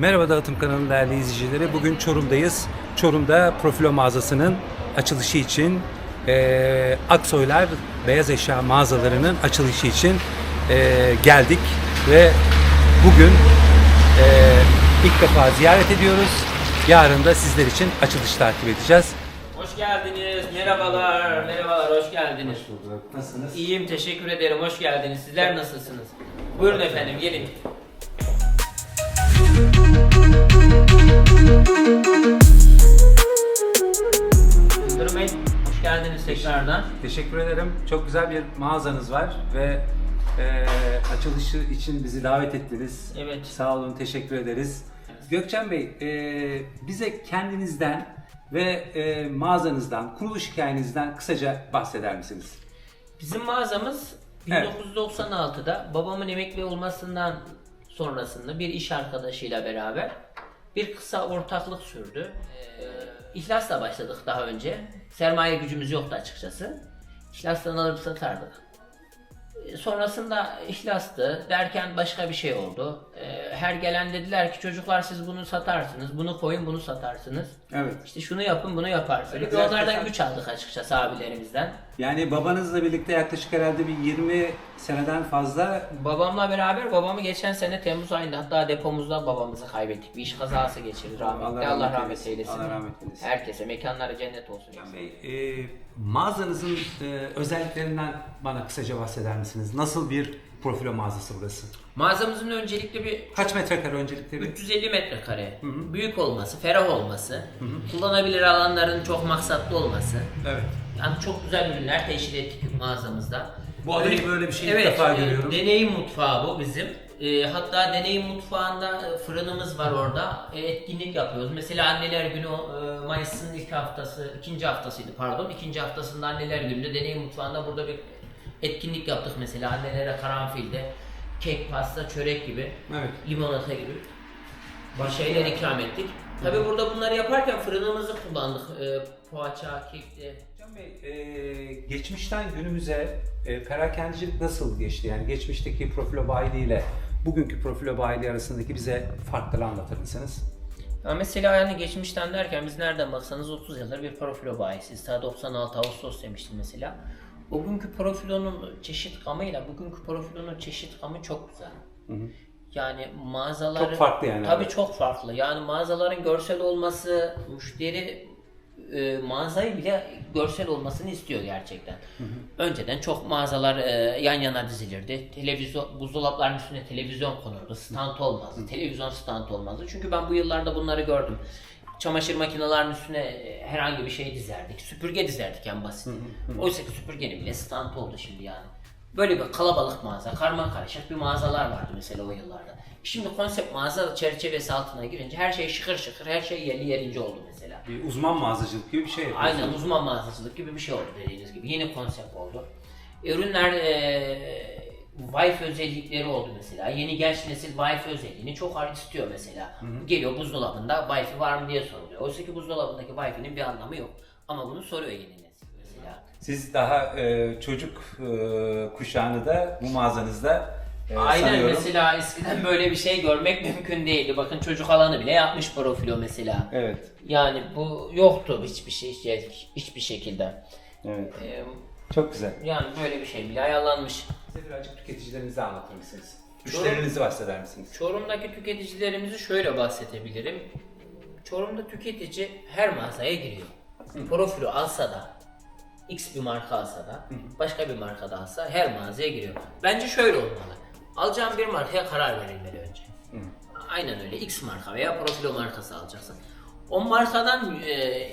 Merhaba Dağıtım kanalı değerli izleyicileri. Bugün Çorum'dayız. Çorum'da Profilo mağazasının açılışı için eee Aksoylar Beyaz Eşya mağazalarının açılışı için eee, geldik ve bugün eee, ilk defa ziyaret ediyoruz. Yarın da sizler için açılış takip edeceğiz. Hoş geldiniz. Merhabalar. Merhabalar. Hoş geldiniz. Nasılsınız? İyiyim. Teşekkür ederim. Hoş geldiniz. Sizler nasılsınız? Buyurun efendim. Gelin. Bey, hoş geldiniz tekrardan. Teşekkür ederim. Çok güzel bir mağazanız var ve eee, açılışı için bizi davet ettiniz. Evet. Sağ olun, teşekkür ederiz. Gökçen Bey, eee, bize kendinizden ve eee, mağazanızdan, kuruluş hikayenizden kısaca bahseder misiniz? Bizim mağazamız Evet. 1996'da babamın emekli olmasından sonrasında bir iş arkadaşıyla beraber bir kısa ortaklık sürdü. Ee, İhlasla başladık daha önce. Sermaye gücümüz yoktu açıkçası. İhlastan alıp satardık. Ee, Sonrasında ihlastı derken başka bir şey oldu. Ee, Her gelen dediler ki çocuklar siz bunu satarsınız, bunu koyun bunu satarsınız. Evet. İşte şunu yapın bunu yaparsınız. Biraz onlardan güç aldık açıkçası abilerimizden. Yani babanızla birlikte yaklaşık herhalde bir 20 seneden fazla Babamla beraber babamı geçen sene Temmuz ayında hatta depomuzda babamızı kaybettik. Bir iş kazası geçirdi rahmetli. Allah rahmet eylesin. Allah rahmet eylesin. Herkese mekanları cennet olsun. Bey, eee, mağazanızın eee, özelliklerinden bana kısaca bahseder misiniz? Nasıl bir profilo mağazası burası? Mağazamızın öncelikle bir Kaç metrekare öncelikle bir? 350 metrekare, büyük olması, ferah olması, kullanabilir alanların çok maksatlı olması. Evet. Yani çok güzel ürünler teşhir ettik mağazamızda. Bu adayı böyle bir şey ilk defa e, görüyorum. deneyim mutfağı bu bizim. E, hatta deneyim mutfağında fırınımız var orada. E, etkinlik yapıyoruz. Mesela Anneler Günü e, Mayıs'ın ilk haftası, ikinci haftasıydı pardon. ikinci haftasında Anneler Günü'nde deneyim mutfağında burada bir etkinlik yaptık mesela. Annelere karanfilde kek, pasta, çörek gibi, Evet. limonata gibi bir şeyler ikram ettik. Tabi burada bunları yaparken fırınımızı kullandık. E, poğaça, kekti. Can Bey, e, geçmişten günümüze e, perakendicilik nasıl geçti? Yani geçmişteki profilo bayiliği ile bugünkü profilo bayiliği arasındaki bize farkları anlatır mısınız? Ya mesela yani geçmişten derken biz nereden baksanız 30 yıldır bir profilo bayisiyiz. Ta 96 Ağustos demiştim mesela. Bugünkü profilonun çeşit gamıyla bugünkü profilonun çeşit gamı çok güzel. Yani mağazaların... Çok farklı yani, Tabii evet. çok farklı. Yani mağazaların görsel olması, müşteri e, mağazayı bile görsel olmasını istiyor gerçekten. Önceden çok mağazalar e, yan yana dizilirdi. Televizyon, buzdolaplarının üstüne televizyon konurdu. Stand olmazdı. Televizyon stand olmazdı. Çünkü ben bu yıllarda bunları gördüm. Çamaşır makinelerinin üstüne e, herhangi bir şey dizerdik. Süpürge dizerdik en basit. Oysa ki süpürgenin bile stand oldu şimdi yani. Böyle bir kalabalık mağaza, karma karışık bir mağazalar vardı mesela o yıllarda. Şimdi konsept mağaza çerçevesi altına girince her şey şıkır şıkır, her şey yerli yerince oldu mesela. Bir uzman mağazacılık gibi bir şey yapıyorsunuz. Aynen uzman mağazacılık gibi bir şey oldu dediğiniz gibi. Yeni konsept oldu. Ürünler eee Wi-Fi özellikleri oldu mesela. Yeni genç nesil Wi-Fi özelliğini çok hard istiyor mesela. Geliyor buzdolabında Wi-Fi var mı diye soruluyor. Oysa ki buzdolabındaki Wi-Fi'nin bir anlamı yok. Ama bunu soruyor yeni nesil mesela. Siz daha e, çocuk e, kuşağını da bu mağazanızda e, Aynen sanıyorum. mesela eskiden böyle bir şey görmek mümkün değildi. Bakın çocuk alanı bile yapmış profilo mesela. Evet. Yani bu yoktu hiçbir şey hiçbir şekilde. Evet. Ee, Çok güzel. yani böyle bir şey bile ayarlanmış. Bize birazcık tüketicilerinizi anlatır mısınız? Müşterilerinizi bahseder misiniz? Çorum'daki tüketicilerimizi şöyle bahsedebilirim. Çorum'da tüketici her mağazaya giriyor. Profilo alsa da, X bir marka alsa da, başka bir marka da alsa her mağazaya giriyor. Bence şöyle olmalı. Alacağın bir markaya karar verilmeli önce. Aynen öyle. X marka veya profilo markası alacaksın. O markadan e,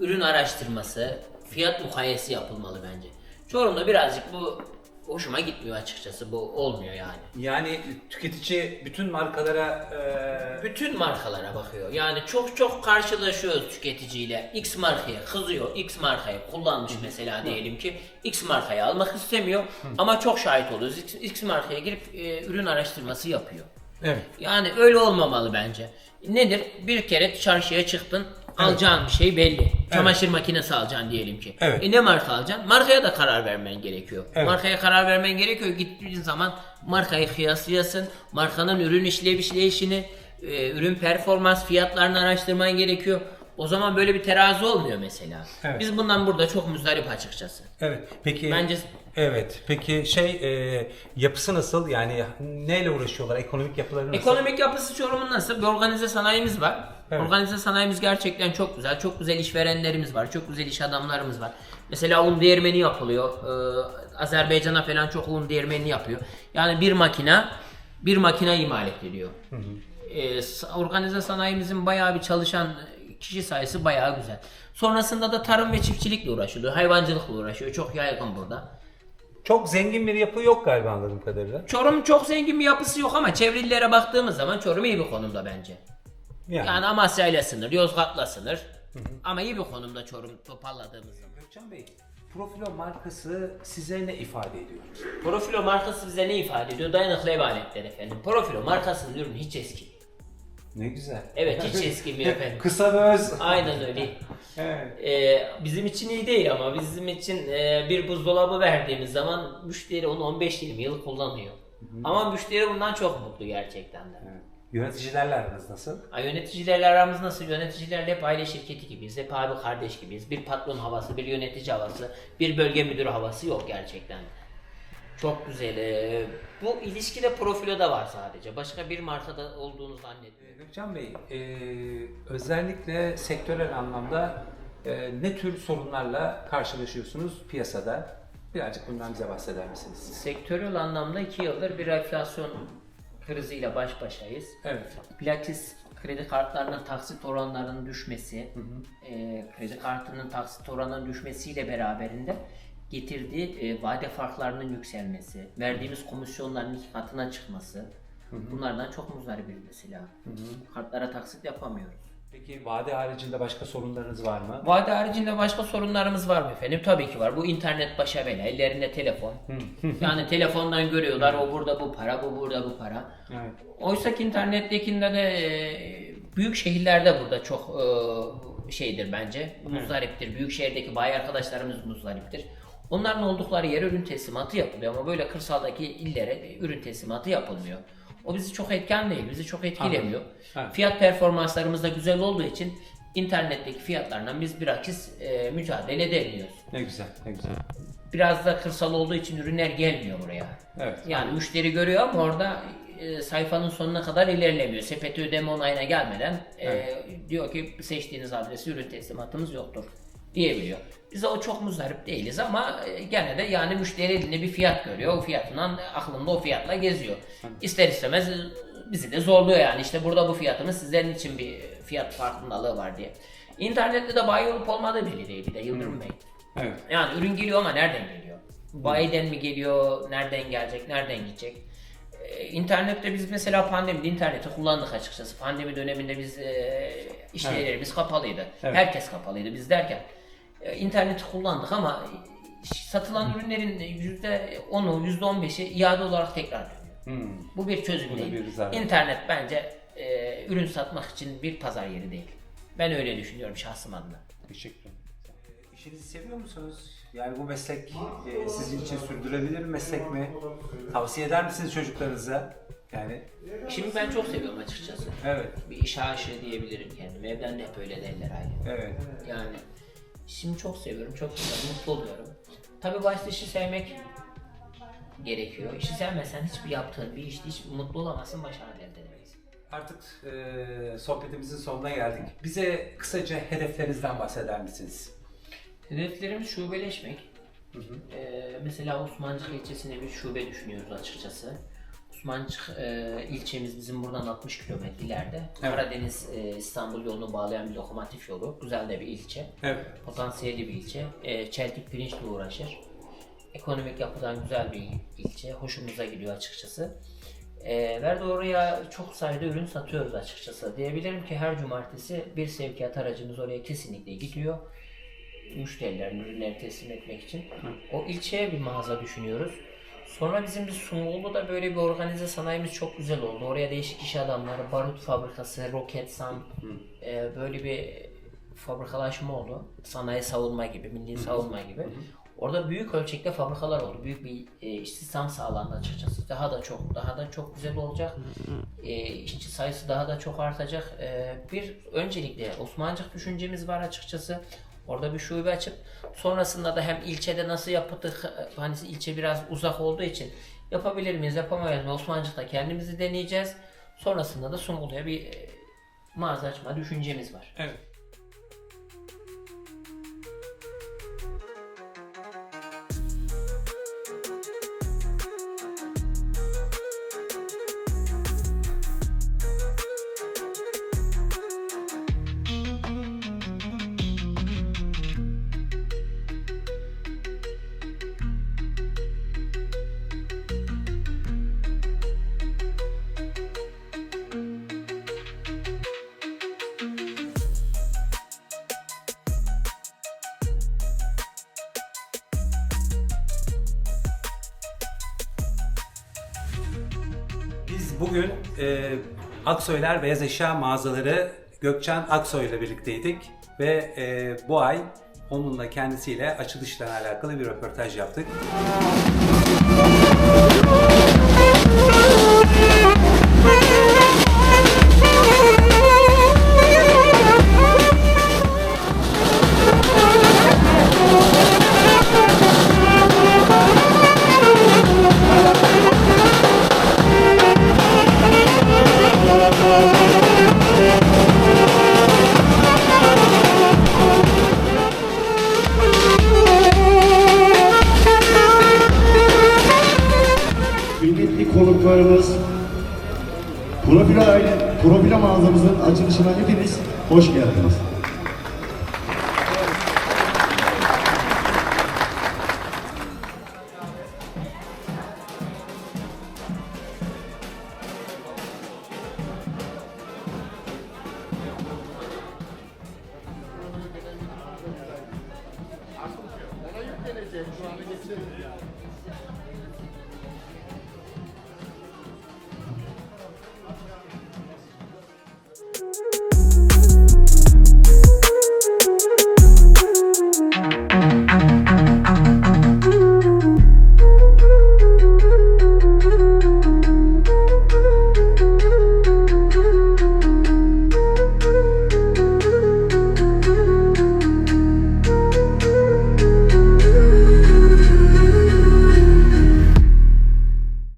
ürün araştırması, fiyat mukayesi yapılmalı bence. Çorum'da birazcık bu hoşuma gitmiyor açıkçası. Bu olmuyor yani. Yani tüketici bütün markalara e, bütün markalara bakıyor. Yani çok çok karşılaşıyoruz tüketiciyle. X markaya kızıyor. X markayı kullanmış mesela diyelim ki. X markayı almak istemiyor ama çok şahit oluyoruz. X, X markaya girip e, ürün araştırması yapıyor. Evet. Yani öyle olmamalı bence. Nedir? Bir kere çarşıya çıktın. Alacağın bir şey belli. Çamaşır makinesi alacaksın diyelim ki. Evet. E ne marka alacaksın? Markaya da karar vermen gerekiyor. Evet. Markaya karar vermen gerekiyor. Gittiğin zaman markayı kıyaslayasın. Markanın ürün işlev işleyişini, e, ürün performans fiyatlarını araştırman gerekiyor. O zaman böyle bir terazi olmuyor mesela. Evet. Biz bundan burada çok muzdarip açıkçası. Evet. Peki Bence- Evet. Peki şey e, yapısı nasıl? Yani neyle uğraşıyorlar? Ekonomik yapıları nasıl? Ekonomik yapısı Çorum'un nasıl? Bir organize sanayimiz var. Evet. Organize sanayimiz gerçekten çok güzel. Çok güzel işverenlerimiz var. Çok güzel iş adamlarımız var. Mesela un değirmeni yapılıyor. Ee, Azerbaycan'a falan çok un değirmeni yapıyor. Yani bir makine bir makine imal ediliyor. Ee, organize sanayimizin bayağı bir çalışan kişi sayısı bayağı güzel. Sonrasında da tarım ve çiftçilikle uğraşılıyor. Hayvancılıkla uğraşıyor. Çok yaygın burada. Çok zengin bir yapı yok galiba anladığım kadarıyla. Çorum çok zengin bir yapısı yok ama çevre illere baktığımız zaman Çorum iyi bir konumda bence. Yani. Yani Amasya ile sınır, Yozgat'la sınır. Ama iyi bir konumda Çorum toparladığımız zaman. Gökçen Bey, Profilo markası size ne ifade ediyor? Profilo markası bize ne ifade ediyor? Dayanıklı ev aletleri efendim. Profilo markasının ürünü hiç eski. Ne güzel. Evet hiç eskimiyor efendim. Kısa ve öz. Aynen öyle. Evet. Ee, bizim için iyi değil ama bizim için e, bir buzdolabı verdiğimiz zaman müşteri onu 15-20 yıl kullanıyor. Ama müşteri bundan çok mutlu gerçekten de. Evet. Yöneticilerle aranız nasıl? Ay, Yöneticilerle aramız nasıl? Yöneticilerle hep aile şirketi gibiyiz. Hep abi kardeş gibiyiz. Bir patron havası, bir yönetici havası, bir bölge müdürü havası yok gerçekten. Çok güzel. Ee, Bu ilişkide profiloda var sadece. Başka bir markada olduğunu zannetmiyorum. Gökçen Bey, e, özellikle sektörel anlamda e, ne tür sorunlarla karşılaşıyorsunuz piyasada? Birazcık bundan bize bahseder misiniz? Sektörel anlamda iki yıldır bir enflasyon kriziyle baş başayız. Evet. Bilakis kredi kartlarının taksit oranlarının düşmesi, e, kredi kartının taksit oranının düşmesiyle beraberinde getirdiği e, vade farklarının yükselmesi, verdiğimiz komisyonların iki katına çıkması, bunlardan çok muzdaribiz mesela. Kartlara taksit yapamıyoruz. Peki vade haricinde başka sorunlarınız var mı? Vade haricinde başka sorunlarımız var mı efendim? Tabii ki var. Bu internet başa bela. Ellerinde telefon. yani telefondan görüyorlar o burada bu para, bu burada bu para. Evet. Oysa ki internettekinde de e, büyük şehirlerde burada çok e, şeydir bence. Muzdariptir. Büyük şehirdeki bayi arkadaşlarımız muzdariptir. Onların oldukları yere ürün teslimatı yapılıyor ama böyle kırsaldaki illere ürün teslimatı yapılmıyor. O bizi çok etken değil, bizi çok etkilemiyor. Evet. Fiyat performanslarımız da güzel olduğu için internetteki fiyatlarla biz bilakis e, mücadele edemiyoruz. Ne güzel, ne güzel. Biraz da kırsal olduğu için ürünler gelmiyor buraya. Evet. Yani müşteri görüyor ama orada e, sayfanın sonuna kadar ilerlemiyor. Sepeti ödeme onayına gelmeden e, diyor ki seçtiğiniz adresi ürün teslimatımız yoktur diyebiliyor. Biz o çok muzdarip değiliz ama e, gene de yani müşteri elinde bir fiyat görüyor. O fiyatından aklında o fiyatla geziyor. İster istemez e, bizi de zorluyor yani işte burada bu fiyatımız sizlerin için bir fiyat farkındalığı var diye. İnternette de bayi olup olmadığı belli değil bir de Yıldırım Bey. Evet. Yani ürün geliyor ama nereden geliyor? Bayiden mi geliyor? Nereden gelecek? Nereden gidecek? Ee, İnternette biz mesela pandemide interneti kullandık açıkçası. Pandemi döneminde biz e, iş Evet. kapalıydı. Evet. Herkes kapalıydı biz derken. E, interneti kullandık ama satılan ürünlerin %10'u, %15'i iade olarak tekrar dönüyor. Hmm. Bu bir çözüm Bu değil. bir. İnternet bence e, ürün satmak için bir pazar yeri değil. Ben öyle düşünüyorum şahsım adına. Teşekkür ederim. İşinizi seviyor musunuz? Yani bu meslek e, sizin için sürdürülebilir bir meslek mi? Tavsiye eder misiniz çocuklarınıza? Yani Şimdi ben çok seviyorum açıkçası. evet, Bir iş aşığı diyebilirim kendime. Evden de hep öyle derler aile. evet. Yani işimi çok seviyorum, çok güzel, mutlu oluyorum. Tabii başta işi sevmek gerekiyor. İşi sevmezsen hiçbir yaptığın bir işte hiç mutlu olamazsın, başarı elde edemeyiz. Artık e, sohbetimizin sonuna geldik. Bize kısaca hedeflerinizden bahseder misiniz? Hedeflerimiz şubeleşmek. Ee, mesela Osmancık ilçesine bir şube düşünüyoruz açıkçası. Osmancık e, ilçemiz bizim buradan 60 kilometre ileride. Evet. Karadeniz e, İstanbul yolunu bağlayan bir lokomotif yolu. Güzel de bir ilçe. Evet. Potansiyelli bir ilçe. E, çeltik pirinçle uğraşır. Ekonomik yapıdan güzel bir ilçe. Hoşumuza gidiyor açıkçası. E, ve de oraya çok sayıda ürün satıyoruz açıkçası. Diyebilirim ki her cumartesi bir sevkiyat aracımız oraya kesinlikle gidiyor. Müşterilerin ürünleri teslim etmek için. O ilçeye bir mağaza düşünüyoruz. Sonra bizim bir Sungurlu'da böyle bir organize sanayimiz çok güzel oldu. Oraya değişik iş adamları, barut fabrikası, Roketsan, e, böyle bir fabrikalaşma oldu. Sanayi savunma gibi, milli savunma gibi. Orada büyük ölçekte fabrikalar oldu. Büyük bir e, istihdam sağlandı açıkçası. Daha da çok, daha da çok güzel olacak. E, işçi sayısı daha da çok artacak. E, bir öncelikle Osmancık düşüncemiz var açıkçası. Orada bir şube açıp sonrasında da hem ilçede nasıl yaptık hani ilçe biraz uzak olduğu için yapabilir miyiz yapamayız mı Osmancık'ta kendimizi deneyeceğiz. Sonrasında da Sungurlu'ya bir e, mağaza açma düşüncemiz var. Evet. Bugün e, Aksoylar Beyaz Eşya Mağazaları Gökçen Aksoy ile birlikteydik ve e, bu ay onunla kendisiyle açılışla alakalı bir röportaj yaptık. Konuklarımız, Profilo, Profilo mağazamızın açılışına hepiniz hoş geldiniz.